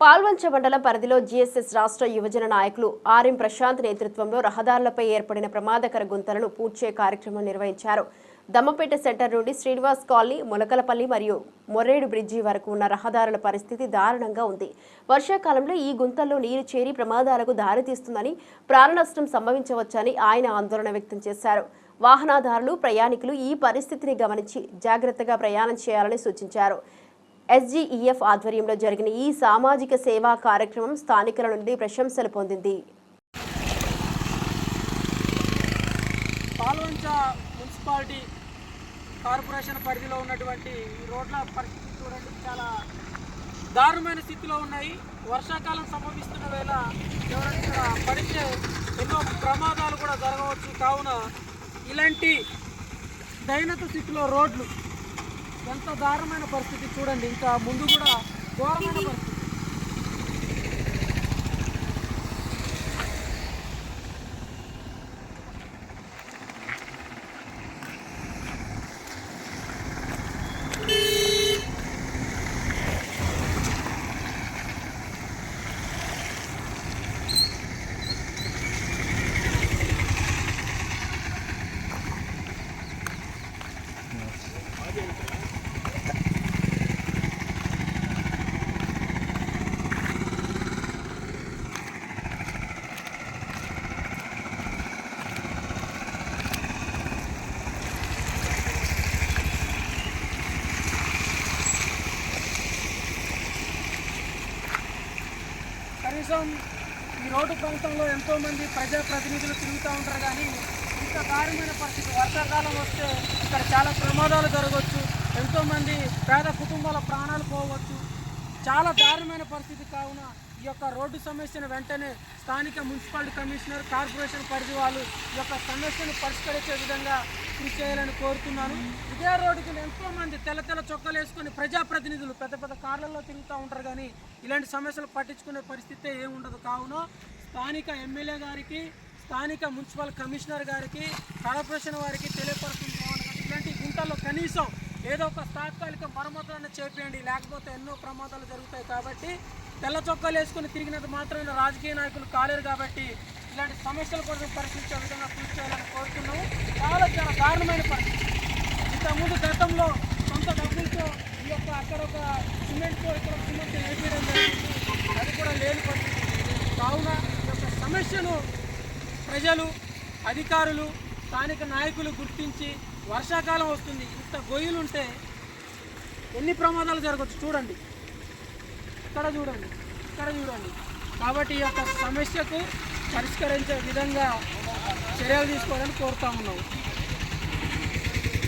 పాల్వంచ మండలం పరిధిలో జీఎస్ఎస్ రాష్ట్ర యువజన నాయకులు ఆర్ఎం ప్రశాంత్ నేతృత్వంలో రహదారులపై ఏర్పడిన ప్రమాదకర గుంతలను పూడ్చే కార్యక్రమం నిర్వహించారు. దమ్మపేట సెంటర్ నుండి శ్రీనివాస్ కాలనీ మొలకలపల్లి మరియు మొర్రేడు బ్రిడ్జి వరకు ఉన్న రహదారుల పరిస్థితి దారుణంగా ఉంది. వర్షాకాలంలో ఈ గుంతల్లో నీరు చేరి ప్రమాదాలకు దారితీస్తుందని ప్రాణ నష్టం సంభవించవచ్చని ఆయన ఆందోళన వ్యక్తం చేశారు. వాహనదారులు ప్రయాణికులు ఈ పరిస్థితిని గమనించి జాగ్రత్తగా ప్రయాణం చేయాలని సూచించారు. ఎస్జీఈఎఫ్ ఆధ్వర్యంలో జరిగిన ఈ సామాజిక సేవా కార్యక్రమం స్థానికుల నుండి ప్రశంసలు పొందింది. పాల్వంచ మున్సిపాలిటీ కార్పొరేషన్ పరిధిలో ఉన్నటువంటి ఈ రోడ్ల పరిస్థితి చూడండి చాలా దారుణమైన స్థితిలో ఉన్నాయి. వర్షాకాలం సంభవిస్తున్న వేళ ఎవరైనా పడితే ఎన్నో ప్రమాదాలు కూడా జరగవచ్చు. కావున ఇలాంటి దైనత స్థితిలో రోడ్లు ఎంత దారుణమైన పరిస్థితి చూడండి. ఇంకా ముందు కూడా ఘోరమైన పరిస్థితి. కనీసం ఈ రోడ్డు ప్రాంతంలో ఎంతోమంది ప్రజాప్రతినిధులు తిరుగుతూ ఉంటారు కానీ ఇంత దారుణమైన పరిస్థితి వర్షాకాలం వస్తే ఇక్కడ చాలా ప్రమాదాలు జరగవచ్చు. ఎంతోమంది పేద కుటుంబాల ప్రాణాలు పోవచ్చు. చాలా దారుణమైన పరిస్థితి కావున ఈ యొక్క రోడ్డు సమస్యను వెంటనే స్థానిక మున్సిపాలిటీ కమిషనర్ కార్పొరేషన్ పరిధి వాళ్ళు ఈ యొక్క సమస్యను పరిష్కరించే విధంగా కృషి చేయాలని కోరుతున్నాను. ఇదే రోడ్డుకి ఎంతో మంది తెల్ల తెల్ల చొక్కాలు వేసుకొని ప్రజాప్రతినిధులు పెద్ద పెద్ద కార్లలో తిరుగుతూ ఉంటారు కానీ ఇలాంటి సమస్యలు పట్టించుకునే పరిస్థితే ఏమి ఉండదు. కావున స్థానిక ఎమ్మెల్యే గారికి స్థానిక మున్సిపల్ కమిషనర్ గారికి కార్పొరేషన్ వారికి తెలియపరుస్తుంది ఇలాంటి గుంటల్లో కనీసం ఏదో ఒక తాత్కాలిక మరమ్మతులను చేపేయండి. లేకపోతే ఎన్నో ప్రమాదాలు జరుగుతాయి కాబట్టి తెల్ల చొక్కాలు వేసుకుని తిరిగినంత మాత్రమే రాజకీయ నాయకులు కాలేరు కాబట్టి ఇలాంటి సమస్యల కోసం పరిశీలించే విధంగా కృషి చేయాలని కోరుతున్నాము చాలా చాలా దారుణమైన పరిస్థితి. ఇంతకుముందు గతంలో సొంత డబ్బులతో ఈ యొక్క అక్కడ ఒక సిమెంట్ ఇక్కడ ఒక సిమెంట్ వేసేయడం జరిగింది. అది కూడా లేని పరిస్థితి. కావున ఈ యొక్క సమస్యను ప్రజలు అధికారులు స్థానిక నాయకులు గుర్తించి వర్షాకాలం వస్తుంది. ఇంత గొయ్యలు ఉంటే ఎన్ని ప్రమాదాలు జరగవచ్చు చూడండి. ఇక్కడ చూడండి. ఇక్కడ చూడండి. కాబట్టి ఈ యొక్క సమస్యకు పరిష్కరించే విధంగా చర్యలు తీసుకోవాలని కోరుతా ఉన్నాము.